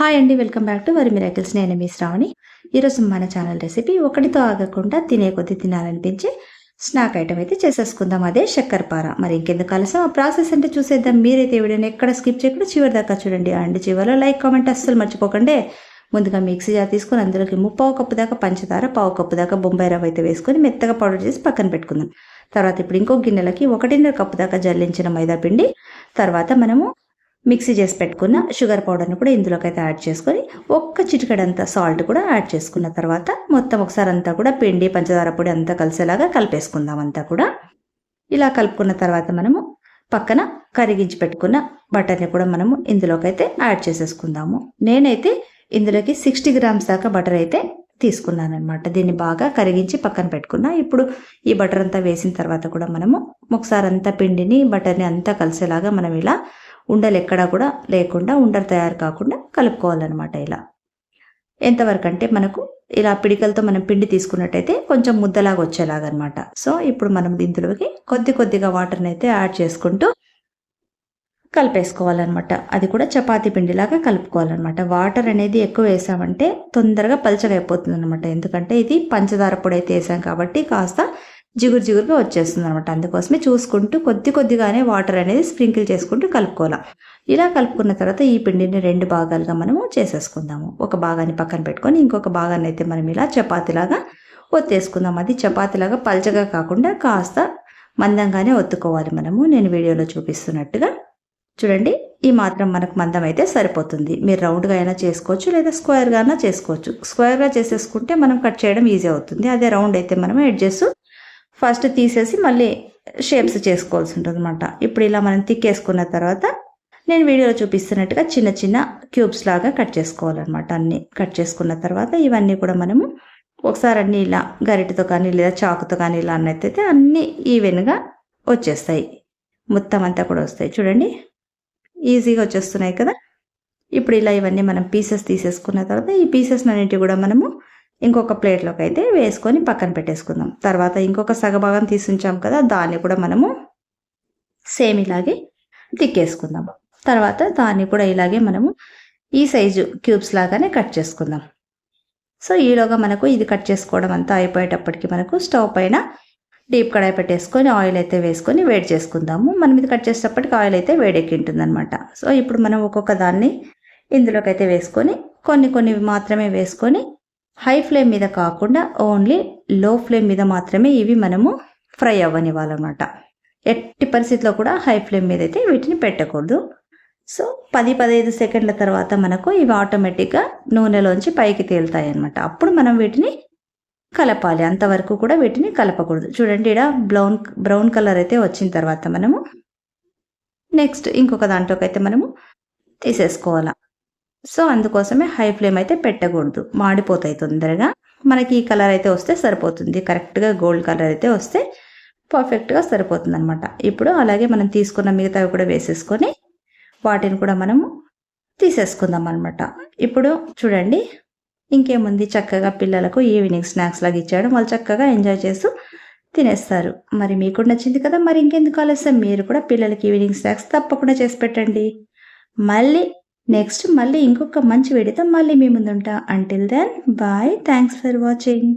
Hi అండి welcome back to వరి miracles నేను మీ శ్రావణి. ఈరోజు మన ఛానల్ రెసిపీ ఒకటితో ఆగకుండా తినే కొద్ది తినాలనిపించి స్నాక్ ఐటమ్ అయితే చేసేసుకుందాం. అదే చక్కెరపార. మరి ఇంకెందుకు ఆలస్యం? ఆ ప్రాసెస్ అంటే చూసేద్దాం. మీరైతే వీడియోని ఎక్కడ స్కిప్ చేయకుండా చివరి దాకా చూడండి. అండ్ చివరిలో లైక్ కామెంట్ అస్సలు మర్చిపోకండి. ముందుగా మిక్సీ జార్ తీసుకొని అందులోకి ముప్పావు కప్పు దాకా పంచదార పావు కప్పు దాకా బొంబాయి రవ్వ అయితే వేసుకొని మెత్తగా పౌడర్ చేసి పక్కన పెట్టుకుందాం. తర్వాత ఇప్పుడు ఇంకో గిన్నెలకి ఒకటిన్నర కప్పు దాకా జల్లించిన మైదా పిండి. తర్వాత మనము మిక్సీ చేసి పెట్టుకున్న షుగర్ పౌడర్ని కూడా ఇందులోకి అయితే యాడ్ చేసుకొని ఒక్క చిటికడంత సాల్ట్ కూడా యాడ్ చేసుకున్న తర్వాత మొత్తం ఒకసారి అంతా కూడా పిండి పంచదార పొడి అంతా కలిసేలాగా కలిపేసుకుందాం అంతా కూడా. ఇలా కలుపుకున్న తర్వాత మనము పక్కన కరిగించి పెట్టుకున్న బటర్ని కూడా మనము ఇందులోకి అయితే యాడ్ చేసేసుకుందాము. నేనైతే ఇందులోకి సిక్స్టీ గ్రామ్స్ దాకా బటర్ అయితే తీసుకున్నాను అనమాట దీన్ని బాగా కరిగించి పక్కన పెట్టుకున్నా. ఇప్పుడు ఈ బటర్ అంతా వేసిన తర్వాత కూడా మనము ఒకసారి అంతా పిండిని బటర్ని అంతా కలిసేలాగా మనం ఇలా ఉండలు ఎక్కడా కూడా లేకుండా ఉండలు తయారు కాకుండా కలుపుకోవాలన్నమాట ఇలా. ఎంతవరకు అంటే మనకు ఇలా పిడికలతో మనం పిండి తీసుకున్నట్టయితే కొంచెం ముద్దలాగా వచ్చేలాగా అనమాట సో ఇప్పుడు మనం దీంట్లోకి కొద్ది కొద్దిగా వాటర్ని అయితే యాడ్ చేసుకుంటూ కలిపేసుకోవాలన్నమాట. అది కూడా చపాతీ పిండిలాగా కలుపుకోవాలన్నమాట. వాటర్ అనేది ఎక్కువ వేసామంటే తొందరగా పలచగా అయిపోతుంది అనమాట ఎందుకంటే ఇది పంచదార పొడి అయితే వేసాం కాబట్టి కాస్త జిగురు జిగురుగా వచ్చేస్తుంది అనమాట అందుకోసమే చూసుకుంటూ కొద్ది కొద్దిగానే వాటర్ అనేది స్ప్రింకిల్ చేసుకుంటూ కలుపుకోవాలి. ఇలా కలుపుకున్న తర్వాత ఈ పిండిని రెండు భాగాలుగా మనము చేసేసుకుందాము. ఒక భాగాన్ని పక్కన పెట్టుకొని ఇంకొక భాగాన్ని అయితే మనం ఇలా చపాతీలాగా ఒత్తేసుకుందాం. అది చపాతీలాగా పల్చగా కాకుండా కాస్త మందంగానే ఒత్తుకోవాలి మనము. నేను వీడియోలో చూపిస్తున్నట్టుగా. చూడండి ఈ మాత్రం మనకు మందం అయితే సరిపోతుంది. మీరు రౌండ్గా అయినా చేసుకోవచ్చు లేదా స్క్వేర్గా అయినా చేసుకోవచ్చు. స్క్వేర్గా చేసేసుకుంటే మనం కట్ చేయడం ఈజీ అవుతుంది. అదే రౌండ్ అయితే మనం ఎడ్జెస్ ఫస్ట్ తీసేసి మళ్ళీ షేప్స్ చేసుకోవాల్సి ఉంటుంది అనమాట ఇప్పుడు ఇలా మనం తిక్కేసుకున్న తర్వాత నేను వీడియోలో చూపిస్తున్నట్టుగా చిన్న చిన్న క్యూబ్స్ లాగా కట్ చేసుకోవాలన్నమాట అన్ని. కట్ చేసుకున్న తర్వాత ఇవన్నీ కూడా మనము ఒకసారి అన్ని ఇలా గరిటతో కానీ లేదా చాకుతో కానీ ఇలా అన్నట్టయితే అన్నీ ఈవెన్గా వచ్చేస్తాయి. మొత్తం అంతా కూడా వస్తాయి. చూడండి. ఈజీగా వచ్చేస్తున్నాయి కదా. ఇప్పుడు ఇలా ఇవన్నీ మనం పీసెస్ తీసేసుకున్న తర్వాత ఈ పీసెస్ అన్నింటి కూడా మనము ఇంకొక ప్లేట్లోకి అయితే వేసుకొని పక్కన పెట్టేసుకుందాం. తర్వాత ఇంకొక సగభాగం తీసుంచాం కదా దాన్ని కూడా మనము సేమ్ ఇలాగే తిక్కేసుకుందాం. తర్వాత దాన్ని కూడా ఇలాగే మనము ఈ సైజు క్యూబ్స్ లాగానే కట్ చేసుకుందాం. సో ఈలోగా మనకు ఇది కట్ చేసుకోవడం అంతా అయిపోయేటప్పటికి మనకు స్టవ్ పైన డీప్ కడాయి పెట్టేసుకొని ఆయిల్ అయితే వేసుకొని వేడి చేసుకుందాము. మనం ఇది కట్ చేసేటప్పటికి ఆయిల్ అయితే వేడెక్కి ఉంటుంది అనమాట సో ఇప్పుడు మనం ఒక్కొక్క దాన్ని ఇందులోకి అయితే వేసుకొని కొన్ని కొన్ని మాత్రమే వేసుకొని హై ఫ్లేమ్ మీద కాకుండా ఓన్లీ లో ఫ్లేమ్ మీద మాత్రమే ఇవి మనము ఫ్రై అవ్వనివ్వాలన్నమాట. ఎట్టి పరిస్థితిలో కూడా హై ఫ్లేమ్ మీద అయితే వీటిని పెట్టకూడదు. సో పది పదహైదు సెకండ్ల తర్వాత మనకు ఇవి ఆటోమేటిక్గా నూనెలోంచి పైకి తేలుతాయి అనమాట అప్పుడు మనం వీటిని కలపాలి. అంతవరకు కూడా వీటిని కలపకూడదు. చూడండి ఇక్కడ బ్రౌన్ బ్రౌన్ కలర్ అయితే వచ్చిన తర్వాత మనము నెక్స్ట్ ఇంకొక దాంట్లోకి అయితే మనము తీసేసుకోవాలా. సో అందుకోసమే హై ఫ్లేమ్ అయితే పెట్టకూడదు. మాడిపోతాయి తొందరగా. మనకి ఈ కలర్ అయితే వస్తే సరిపోతుంది. కరెక్ట్గా గోల్డ్ కలర్ అయితే వస్తే పర్ఫెక్ట్గా సరిపోతుంది అనమాట ఇప్పుడు అలాగే మనం తీసుకున్న మిగతావి కూడా వేసేసుకొని వాటిని కూడా మనము తీసేసుకుందాం అనమాట ఇప్పుడు చూడండి ఇంకేముంది? చక్కగా పిల్లలకు ఈవినింగ్ స్నాక్స్ లాగా ఇచ్చేయడం వాళ్ళు చక్కగా ఎంజాయ్ చేస్తూ తినేస్తారు. మరి మీకు నచ్చింది కదా? మరి ఇంకెందుకు ఆలస్యం? మీరు కూడా పిల్లలకి ఈవినింగ్ స్నాక్స్ తప్పకుండా చేసి పెట్టండి. మళ్ళీ నెక్స్ట్ మళ్ళీ ఇంకొక మంచి వీడియోతో మళ్ళీ మీ ముందుంటా. Until then bye thanks for watching